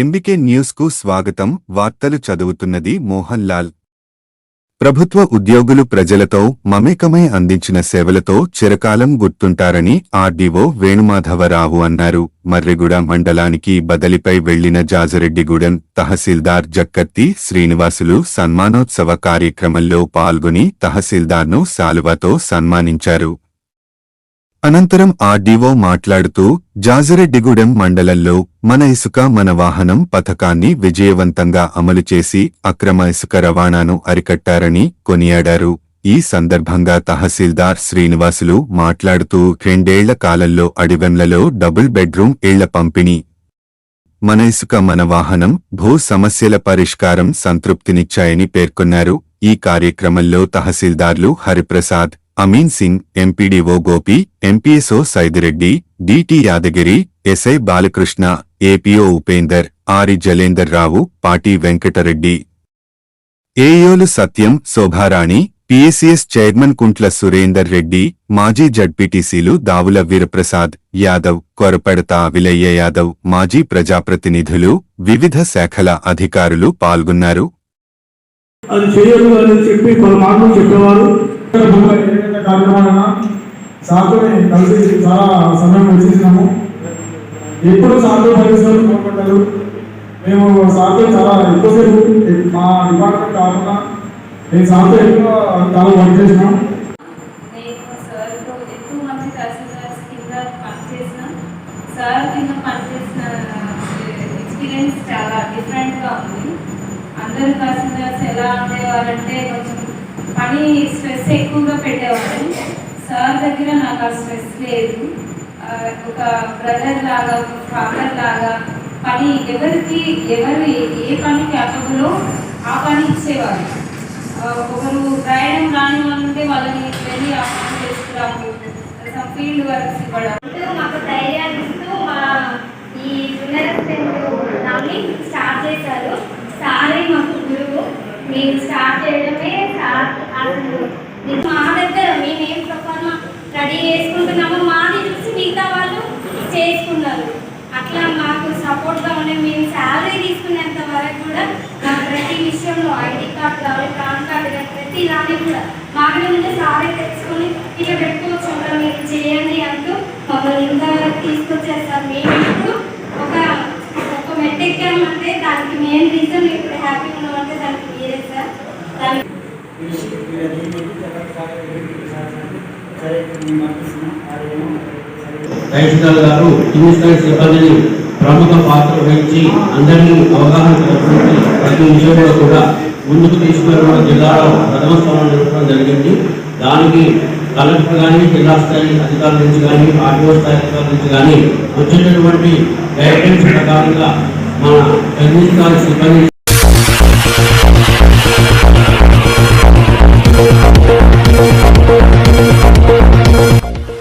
MBK న్యూస్కు స్వాగతం. వార్తలు చదువుతున్నది మోహన్ లాల్ ప్రభుత్వ ఉద్యోగులు ప్రజలతో మమేకమై అందించిన సేవలతో చిరకాలం గుర్తుంటారని ఆర్డీఓ వేణుమాధవరావు అన్నారు. మర్రిగూడ మండలానికి బదలిపై వెళ్ళిన జాజరెడ్డిగూడెం తహసీల్దార్ జక్కత్తి శ్రీనివాసులు సన్మానోత్సవ కార్యక్రమంలో పాల్గొని తహసీల్దార్ను శాలువాతో సన్మానించారు. అనంతరం ఆర్డీఓ మాట్లాడుతూ జాజరెడ్డిగూడెం మండలంలో మన ఇసుక మన వాహనం పథకాన్ని విజయవంతంగా అమలు చేసి అక్రమ ఇసుక రవాణాను అరికట్టారని కొనియాడారు. ఈ సందర్భంగా తహసీల్దార్ శ్రీనివాసులు మాట్లాడుతూ రెండేళ్ళ కాలంలో అడివెంలలో డబుల్ బెడ్రూమ్ ఇళ్ళ పంపిణీ. మన ఇసుక మన వాహనం భూ సమస్యల పరిష్కారం సంతృప్తినిచ్చాయని పేర్కొన్నారు. ఈ కార్యక్రమంలో తహసీల్దార్లు Hariprasad Ameen Singh MPDO Gopi MPSO Saidireddy DT Yadagiri SI Balakrishna APO Upender Ari Jalender Rao Pati Venkatareddy. ఏయోలు Satyam Shobharani PSCS chairman Kuntla Surender Reddy మాజీ జడ్పీటీసీలు దావుల వీరప్రసాద్ యాదవ్ కొరపడత విలయ్య యాదవ్ మాజీ ప్రజాప్రతినిధులు వివిధ శాఖల అధికారులు పాల్గొన్నారు. అది చెప్పి పలు మాటలు చెప్పేవారు. కార్యక్రమాలైనా సార్తో కలిసి చాలా సమయం వెచ్చిస్తున్నాము ఎప్పుడు సార్తో పరిశ్రమలు కోరుకుంటారు మేము సార్తో చాలా ఎక్కువసేపు మా డిపార్ట్మెంట్ కాకుండా నేను సార్తో ఎక్కువ చాలా వర్క్ చేసినాం సార్ కింద పనిచేసిన ఎక్స్పీరియన్స్ చాలా డిఫరెంట్గా ఉంది. అందరు తహసీల్దార్స్ ఎలా ఉండేవారంటే కొంచెం పని స్ట్రెస్ ఎక్కువగా పెట్టేవారు. సార్ దగ్గర నాకు ఆ స్ట్రెస్ లేదు. ఒక బ్రదర్ లాగా ఒక ఫాదర్ లాగా పని ఎవరికి ఎవరు ఏ- పనికి పని క్యాపబులో ఆ పని ఇచ్చేవారు. ఒకరు ప్రయాణం రాని వాళ్ళు ఉంటే వాళ్ళని వెళ్ళి ఆ పని చేసుకురాము సమ్ ఫీల్డ్ వర్క్స్ ఇవ్వడం. మాకు ధైర్యాన్ని ఇస్తూ మా ఈ పునరుద్ధరణని స్టార్ట్ చేశారు. సారే మాకు గురువు. మేము స్టార్ట్ చేయడం సార్ అసలు ఇది మా దగ్గర మేము ఏం ప్రకారం రెడీ చేసుకుంటున్నామో మాది చూసి మిగతా వాళ్ళు చేసుకున్నారు అట్లా మాకు సపోర్ట్గా ఉండే మేము శాలరీ తీసుకునేంత వరకు కూడా మాకు ప్రతి విషయంలో ఐడి కార్డ్ కావాలి పాన్ కార్డు కానీ ప్రతి దాన్ని కూడా మాకు ముందు సారే తెచ్చుకొని ఇట్లా పెట్టుకోవచ్చు అక్కడ మీరు చేయండి అంటూ మమ్మల్ని ఇంకా తీసుకొచ్చేస్తారు మేము ఇప్పుడు ఒక ఒక మెట్టెక్కామంటే దానికి మెయిన్ రీజన్ ఇప్పుడు హ్యాపీగా ఉన్నామంటే దానికి మీరే సార్ దానికి తహసీల్దార్ గారు ఇన్ని స్థాయి సిబ్బందిని ప్రముఖ పాత్ర వహించి అందరినీ అవగాహన కల్పించి ప్రతి విషయంలో కూడా ముందుకు తీసుకువెళ్ళడం జిల్లాలో ప్రథమ స్థానం నిలపడం జరిగింది. దానికి కలెక్టర్ కానీ జిల్లా స్థాయి అధికారుల నుంచి కానీ ఆర్టీఓ స్థాయి అధికారుల నుంచి కానీ వచ్చేటటువంటి గైడెన్స్ ప్రకారంగా మన కింది స్థాయి సిబ్బంది